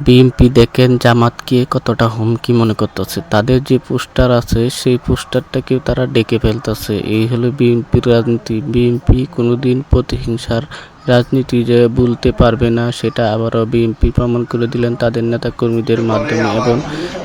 BNP দেখেন জামাতকে কতটা হুমকি মনে করতেছে। তাদের যে পোস্টার আছে, সেই পোস্টারটাকেও তারা ডেকে ফেলতেছে। এই হলো বিএনপির রাজনীতি। বিএনপি কোনোদিন প্রতিহিংসার রাজনীতি যে ভুলতে পারবে না, সেটা আবারও বিএনপি প্রমাণ করে দিলেন তাদের নেতাকর্মীদের মাধ্যমে। এবং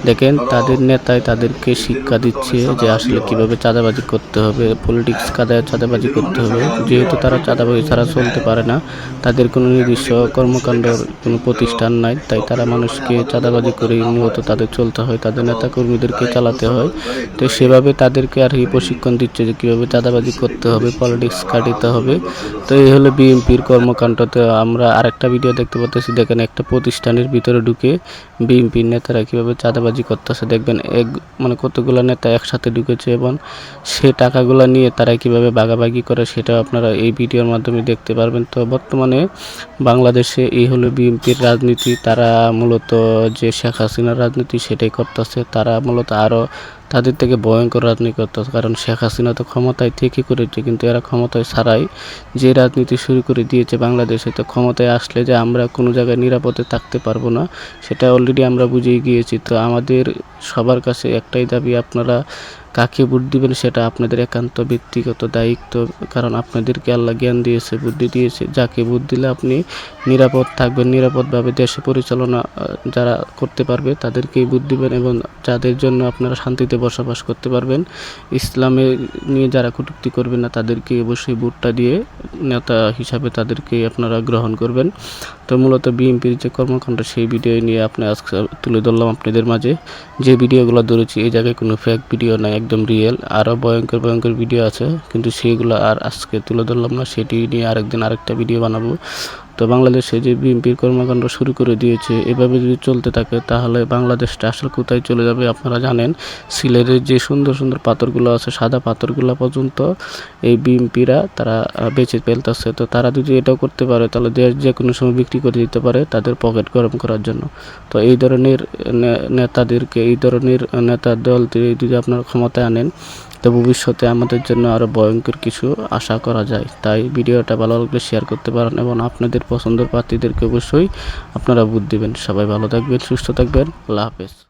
দেখেন, তাদের নেতাই তাদেরকে শিক্ষা দিচ্ছে যে আসলে কীভাবে চাঁদাবাজি করতে হবে, পলিটিক্স কাদায় চাঁদাবাজি করতে হবে। যেহেতু তারা চাঁদাবাজি ছাড়া চলতে পারে না, তাদের কোনো নির্দিষ্ট কর্মকাণ্ডের কোনো প্রতিষ্ঠান নাই, তাই তারা মানুষকে চাঁদাবাজি করে মূলত তাদের চলতে হয়, তাদের নেতা কর্মীদেরকে চালাতে হয়। তো সেভাবে তাদেরকে আর কি প্রশিক্ষণ দিচ্ছে যে কীভাবে চাঁদাবাজি করতে হবে, পলিটিক্স কাটিতে হবে। তো এই হলো বিএনপির কর্মকাণ্ডতে আমরা আরেকটা ভিডিও দেখতে পাচ্ছি দেখেন একটা প্রতিষ্ঠানের ভিতরে ঢুকে বিএনপির নেতারা কীভাবে চাঁদাবাজি করতেছে। দেখবেন এক মানে কতগুলো নেতা একসাথে ঢুকেছে এবং সে টাকাগুলো নিয়ে তারা কীভাবে ভাগাভাগি করে সেটা আপনারা এই ভিডিওর মাধ্যমে দেখতে পারবেন। তো বর্তমানে বাংলাদেশে এই হলো বিএনপির রাজনীতি। তারা মূলত যে শেখ হাসিনার রাজনীতি সেটাই করতেছে। তারা মূলত আরও তাদের থেকে ভয়ঙ্কর রাজনীতি করতেছে কারণ শেখ হাসিনা তো ক্ষমতায় ঠিকই করেছে, কিন্তু এরা ক্ষমতায় ছাড়াই যে রাজনীতি শুরু করে দিয়েছে বাংলাদেশে, তো ক্ষমতায় আসলে যে আমরা কোনো জায়গায় নিরাপদে থাকতে পারব না, সেটা অলরেডি আমরা বুঝিয়ে গিয়েছি। তো আমাদের সবার কাছে একটাই দাবি, আপনারা কাকে ভোট দিবেন সেটা আপনাদের একান্ত ব্যক্তিগত দায়িত্ব, কারণ আপনাদেরকে আল্লাহ জ্ঞান দিয়েছে, বুদ্ধি দিয়েছে। যাকে ভোট দিলে আপনি নিরাপদ থাকবেন, নিরাপদভাবে দেশে পরিচালনা যারা করতে পারবে তাদেরকেই ভোট দিবেন এবং যাদের জন্য আপনারা শান্তিতে বসবাস করতে পারবেন, ইসলামে নিয়ে যারা কটূক্তি করবেন না তাদেরকে অবশ্যই ভোটটা দিয়ে নেতা হিসাবে তাদেরকে আপনারা গ্রহণ করবেন। তো মূলত বিএনপির যে কর্মকাণ্ড, সেই ভিডিও নিয়ে আপনি আজকে তুলে ধরলাম আপনাদের মাঝে। যে ভিডিওগুলো ধরেছি, এই জায়গায় কোনো ফেক ভিডিও নাই, একদম রিয়েল আরও ভয়ঙ্কর ভয়ঙ্কর ভিডিও আছে, কিন্তু সেইগুলো আর আজকে তুলে ধরলাম না। সেটি নিয়ে আরেকদিন আরেকটা ভিডিও বানাবো। তো বাংলাদেশে যে বিএনপির কর্মকাণ্ড শুরু করে দিয়েছে, এভাবে যদি চলতে থাকে, তাহলে বাংলাদেশটা আসলে কোথায় চলে যাবে আপনারা জানেন? সিলেটের যে সুন্দর সুন্দর পাথরগুলো আছে, সাদা পাথরগুলো পর্যন্ত এই বিএনপিরা তারা বেচে ফেলতেছে। তো তারা যদি এটাও করতে পারে, তাহলে দেশ যে কোনো সময় বিক্রি করে দিতে পারে তাদের পকেট গরম করার জন্য। তো এই ধরনের নেতাদেরকে, এই ধরনের নেতার দল যদি আপনারা ক্ষমতায় আনেন তো ভবিষ্যতে আমাদের জন্য আরও ভয়ঙ্কর কিছু আশা করা যায়। তাই ভিডিওটা ভালো লাগলে শেয়ার করতে পারেন এবং আপনাদের পছন্দের প্রার্থীদেরকে অবশ্যই আপনারা ভোট দিবেন। সবাই ভালো থাকবেন, সুস্থ থাকবেন। আল্লাহ হাফেজ।